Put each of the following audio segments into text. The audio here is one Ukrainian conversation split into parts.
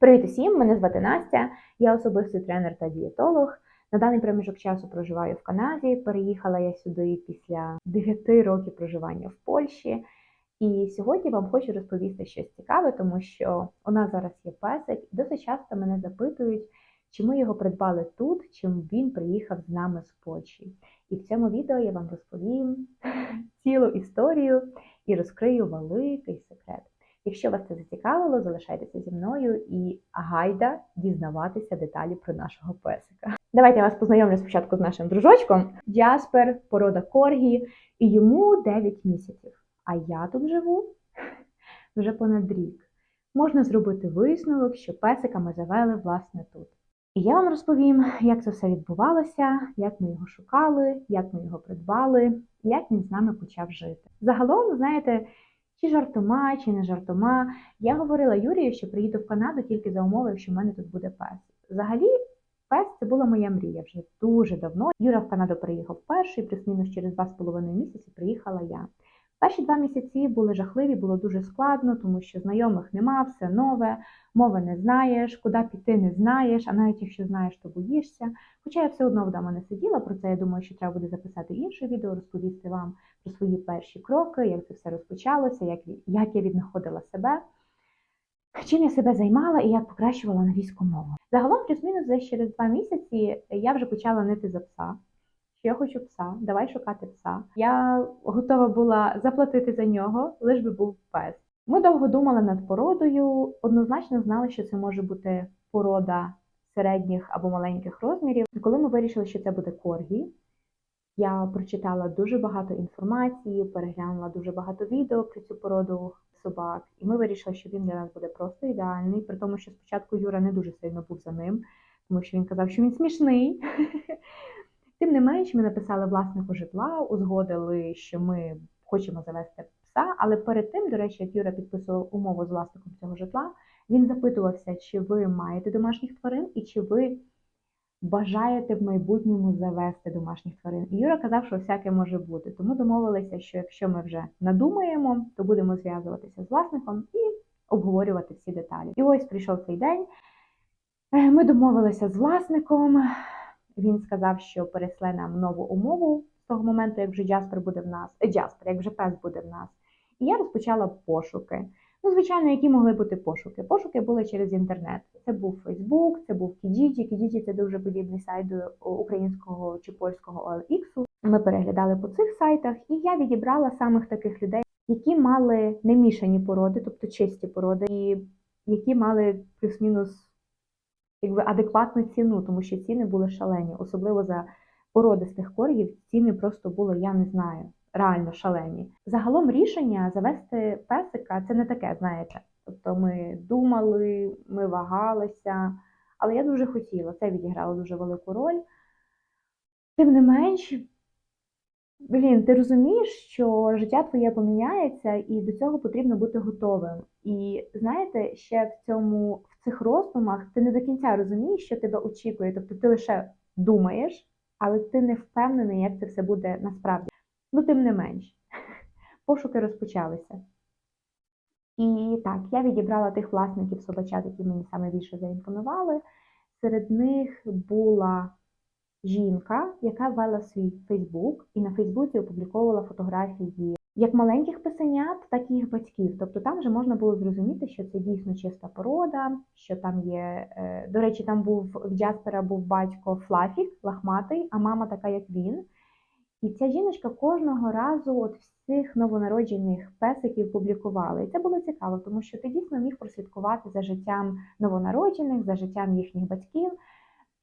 Привіт усім! Мене звати Настя. Я особистий тренер та дієтолог. На даний проміжок часу проживаю в Канаді. Переїхала я сюди після 9 років проживання в Польщі. І сьогодні вам хочу розповісти щось цікаве, тому що у нас зараз є песик, і досить часто мене запитують, чи ми його придбали тут, чим він приїхав з нами з Польщі. І в цьому відео я вам розповім цілу історію і розкрию великий секрет. Якщо вас це зацікавило, залишайтеся зі мною і гайда дізнаватися деталі про нашого песика. Давайте я вас познайомлю спочатку з нашим дружочком. Джаспер, порода Коргі, і йому 9 місяців. А я тут живу вже понад рік. Можна зробити висновок, що песика ми завели власне тут. І я вам розповім, як це все відбувалося, як ми його шукали, як ми його придбали, як він з нами почав жити. Загалом, знаєте, чи жартома, чи не жартома. Я говорила Юрію, що приїду в Канаду тільки за умови, що в мене тут буде пес. Взагалі, пес це була моя мрія вже дуже давно. Юра в Канаду приїхав перший, плюс-мінус через два з половиною місяці приїхала я. Перші два місяці були жахливі, було дуже складно, тому що знайомих нема, все нове, мови не знаєш, куди піти не знаєш, а навіть якщо знаєш, то боїшся. Хоча я все одно вдома не сиділа, про це я думаю, що треба буде записати інше відео, розповісти вам про свої перші кроки, як це все розпочалося, як, як я віднаходила себе, чим я себе займала і як покращувала англійську мову. Загалом, плюс-мінус, десь через два місяці я вже почала нити за пса. Що я хочу пса, давай шукати пса. Я готова була заплатити за нього, лиш би був пес. Ми довго думали над породою, однозначно знали, що це може бути порода середніх або маленьких розмірів. І коли ми вирішили, що це буде коргі, я прочитала дуже багато інформації, переглянула дуже багато відео про цю породу собак, і ми вирішили, що він для нас буде просто ідеальний, при тому, що спочатку Юра не дуже сильно був за ним, тому що він казав, що він смішний. Тим не менш, ми написали власнику житла, узгодили, що ми хочемо завести пса. Але перед тим, до речі, як Юра підписував умову з власником цього житла, він запитувався, чи ви маєте домашніх тварин і чи ви бажаєте в майбутньому завести домашніх тварин. І Юра казав, що всяке може бути. Тому домовилися, що якщо ми вже надумаємо, то будемо зв'язуватися з власником і обговорювати всі деталі. І ось прийшов цей день. Е, Ми домовилися з власником. Він сказав, що пересле нам нову умову з того моменту, як вже Джаспер буде в нас, е, Джаспер, як вже пес буде в нас. І я розпочала пошуки. Ну, звичайно, які могли бути пошуки? Пошуки були через інтернет. Це був Фейсбук, це був Kijiji. Kijiji – це дуже подібний сайт до українського чи польського OLX. Ми переглядали по цих сайтах, і я відібрала самих таких людей, які мали не мішані породи, тобто чисті породи, і які мали плюс-мінус якби адекватну ціну, тому що ціни були шалені, особливо за породистих коргів. Ціни просто були, я не знаю, реально шалені. Загалом рішення завести песика це не таке, знаєте. Тобто ми думали, ми вагалися, але я дуже хотіла. Це відіграло дуже велику роль. Тим не менш, блін, ти розумієш, що життя твоє поміняється, і до цього потрібно бути готовим. І знаєте, ще в цьому цих роздумах ти не до кінця розумієш, що тебе очікує. Тобто ти лише думаєш, але ти не впевнений, як це все буде насправді. Ну, тим не менш, пошуки розпочалися. І так, я відібрала тих власників собачат, які мені саме більше заімпонували. Серед них була жінка, яка вела свій Фейсбук, і на Фейсбуці опубліковувала фотографії як маленьких писанят, так і їх батьків. Тобто там вже можна було зрозуміти, що це дійсно чиста порода, що там є. е, До речі, там був в Джаспера був батько Флафік, лахматий, а мама така, як він. І ця жіночка кожного разу от всіх новонароджених песиків публікувала. І це було цікаво, тому що ти дійсно міг прослідкувати за життям новонароджених, за життям їхніх батьків.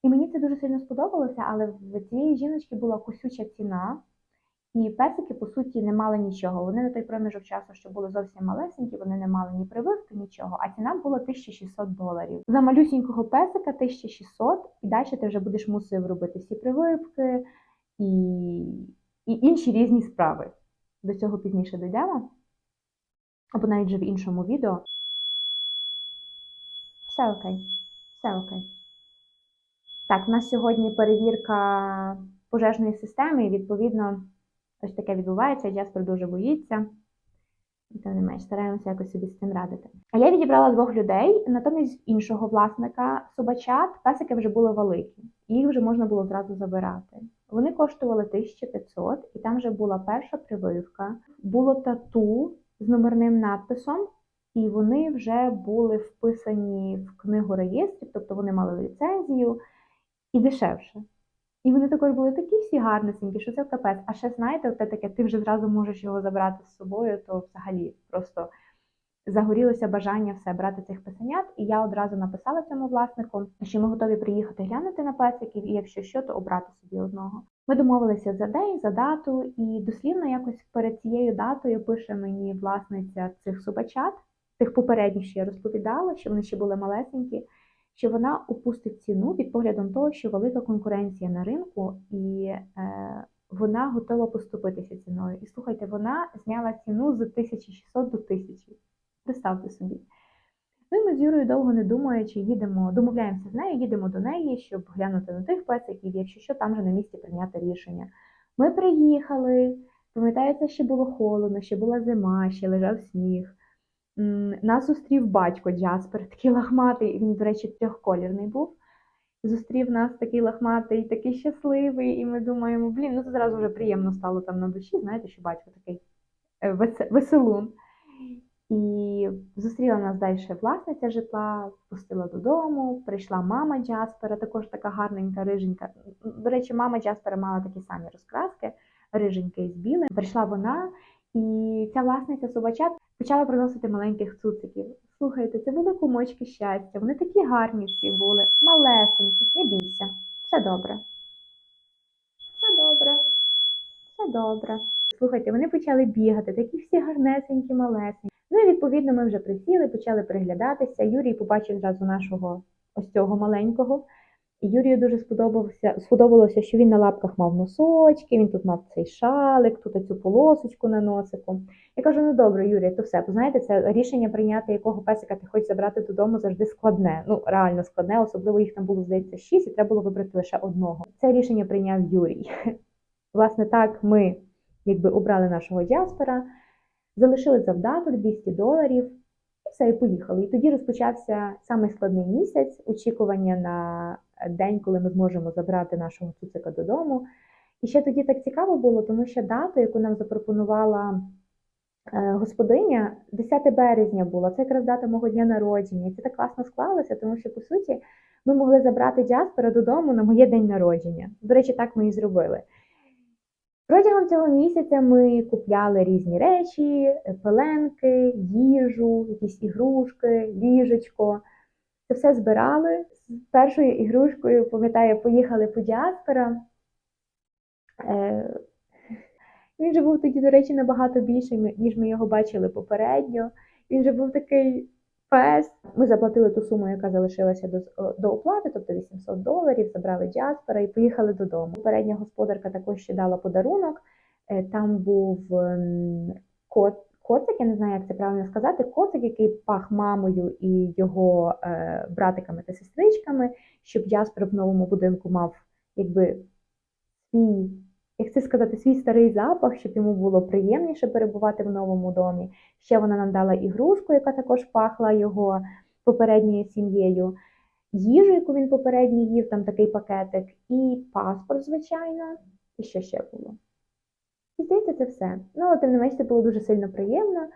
І мені це дуже сильно сподобалося, але в цієї жіночки була косюча ціна, і песики, по суті, не мали нічого. Вони на той проміжок часу, що були зовсім малесенькі, вони не мали ні прививки, нічого. А ціна була 1600 доларів. За малюсінького песика 1600, і далі ти вже будеш мусив робити всі прививки і, і інші різні справи. До цього пізніше дійдемо. Або навіть вже в іншому відео. Все окей, все окей. Так, у нас сьогодні перевірка пожежної системи, і відповідно ось таке відбувається. Джаспер дуже боїться. Тим не менш, стараємося якось собі з цим радити. А я відібрала двох людей, натомість іншого власника собачат песики вже були великі, їх вже можна було зразу забирати. Вони коштували 1500, і там вже була перша прививка, було тату з номерним надписом, і вони вже були вписані в книгу реєстрів, тобто вони мали ліцензію і дешевше. І вони також були такі всі гарнесенькі, що це капець. А ще знаєте, те таке, ти вже зразу можеш його забрати з собою, то взагалі просто загорілося бажання все брати цих писанят. І я одразу написала цьому власнику, що ми готові приїхати глянути на песиків, і якщо що, то обрати собі одного. Ми домовилися за день, за дату, і дослівно якось перед цією датою пише мені власниця цих собачат, тих попередніх, що я розповідала, що вони ще були малесенькі що вона опустить ціну під поглядом того, що велика конкуренція на ринку, і е, вона готова поступитися ціною. І слухайте, вона зняла ціну з 1600 до 1000. Представте собі. Ну і ми з Юрою довго не думаючи, їдемо, домовляємося з нею, їдемо до неї, щоб глянути на тих песиків, якщо що, там же на місці прийняти рішення. Ми приїхали, пам'ятається, ще було холодно, ще була зима, ще лежав сніг. Нас зустрів батько Джаспер, такий лахматий, він, до речі, трьохколірний був. Зустрів нас такий лахматий, такий щасливий, і ми думаємо, блін, ну це зразу вже приємно стало там на душі, знаєте, що батько такий е, веселун. І зустріла нас далі власниця житла, пустила додому, прийшла мама Джаспера, також така гарненька, риженька. До речі, мама Джаспера мала такі самі розкраски, риженьке і з білим. Прийшла вона, і ця власниця собачат почала приносити маленьких цуциків. Слухайте, це були кумочки щастя. Вони такі гарні всі були, малесенькі. Не бійся, все добре. Все добре, все добре. Слухайте, вони почали бігати, такі всі гарнесенькі, малесенькі. Ну і відповідно ми вже присіли, почали приглядатися. Юрій побачив зразу нашого ось цього маленького. Юрію дуже сподобався, сподобалося, що він на лапках мав носочки, він тут мав цей шалик, тут цю полосочку на носику. Я кажу: ну добре, Юрій, то все. Бо знаєте, це рішення прийняти, якого песика ти хочеш забрати додому, завжди складне. Ну, реально складне, особливо їх там було, здається, шість, і треба було вибрати лише одного. Це рішення прийняв Юрій. Власне, так ми якби обрали нашого Джаспера, залишили завдаток 200 доларів. І все, і поїхали. І тоді розпочався самий складний місяць очікування на день, коли ми зможемо забрати нашого цуцика додому. І ще тоді так цікаво було, тому що дата, яку нам запропонувала е, господиня, 10 березня була. Це якраз дата мого дня народження. І це так класно склалося, тому що, по суті, ми могли забрати Джаспера додому на моє день народження. До речі, так ми і зробили. Протягом цього місяця ми купляли різні речі, пеленки, їжу, якісь ігрушки, ліжечко. Це все збирали. З першою ігрушкою, пам'ятаю, поїхали по Діаспера. Е, Він же був тоді, до речі, набагато більший, ніж ми його бачили попередньо. Він же був такий пес. Ми заплатили ту суму, яка залишилася до, до оплати, тобто 800 доларів, забрали Джаспера і поїхали додому. Попередня господарка також ще дала подарунок. Е, Там був ем, кот, коцик, я не знаю, як це правильно сказати, коцик, який пах мамою і його е, братиками та сестричками, щоб Джаспер в новому будинку мав якби свій, як це сказати, свій старий запах, щоб йому було приємніше перебувати в новому домі. Ще вона нам дала ігрушку, яка також пахла його попередньою сім'єю, їжу, яку він попередньо їв, там такий пакетик, і паспорт, звичайно, і що ще було. І здається, це все. Ну, але тим не менш, це було дуже сильно приємно.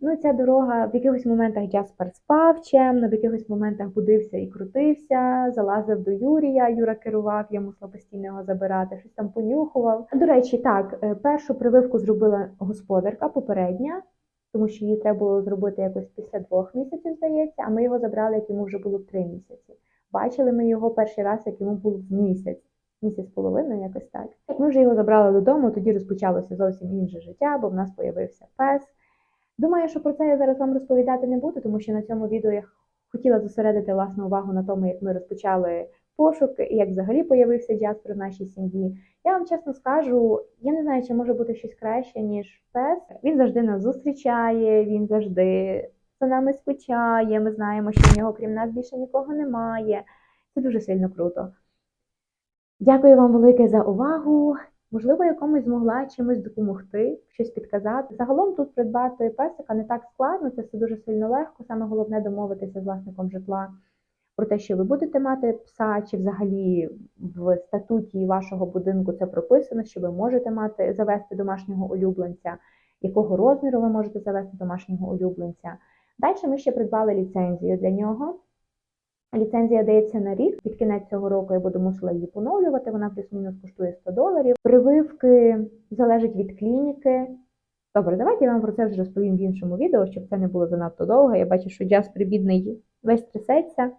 Ну, ця дорога в якихось моментах Джаспер спав чемно, в якихось моментах будився і крутився, залазив до Юрія, Юра керував, я мусила постійно його забирати, щось там понюхував. До речі, так, е, першу прививку зробила господарка попередня, тому що її треба було зробити якось після двох місяців, здається, а ми його забрали, як йому вже було три місяці. Бачили ми його перший раз, як йому був місяць, місяць з половиною, якось так. Як ми вже його забрали додому, тоді розпочалося зовсім інше життя, бо в нас появився пес. Думаю, що про це я зараз вам розповідати не буду, тому що на цьому відео я хотіла зосередити власну увагу на тому, як ми розпочали пошук і як взагалі появився Джаспер в нашій сім'ї. Я вам чесно скажу, я не знаю, чи може бути щось краще, ніж пес. Він завжди нас зустрічає, він завжди за нами скучає. Ми знаємо, що в нього крім нас більше нікого немає. Це дуже сильно круто. Дякую вам велике за увагу. Можливо, я комусь змогла чимось допомогти, щось підказати. Загалом тут придбати песика не так складно, це все дуже сильно легко. Саме головне домовитися з власником житла про те, що ви будете мати пса, чи взагалі в статуті вашого будинку це прописано, що ви можете мати завести домашнього улюбленця, якого розміру ви можете завести домашнього улюбленця. Далі ми ще придбали ліцензію для нього. Ліцензія дається на рік. Під кінець цього року я буду мусила її поновлювати. Вона плюс-мінус коштує 100 доларів. Прививки залежать від клініки. Добре, давайте я вам про це вже розповім в іншому відео, щоб це не було занадто довго. Я бачу, що Джаспер бідний весь трясеться,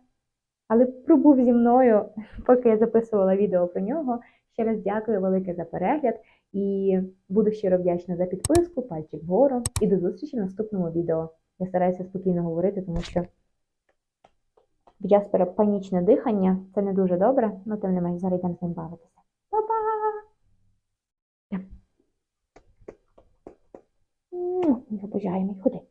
але пробув зі мною, поки я записувала відео про нього. Ще раз дякую велике за перегляд і буду щиро вдячна за підписку, пальчик вгору і до зустрічі в наступному відео. Я стараюся спокійно говорити, тому що в Джаспера панічне дихання, це не дуже добре, але тим не менш зараз йдемо з ним бавитися. Па-па! М, Мій ходи.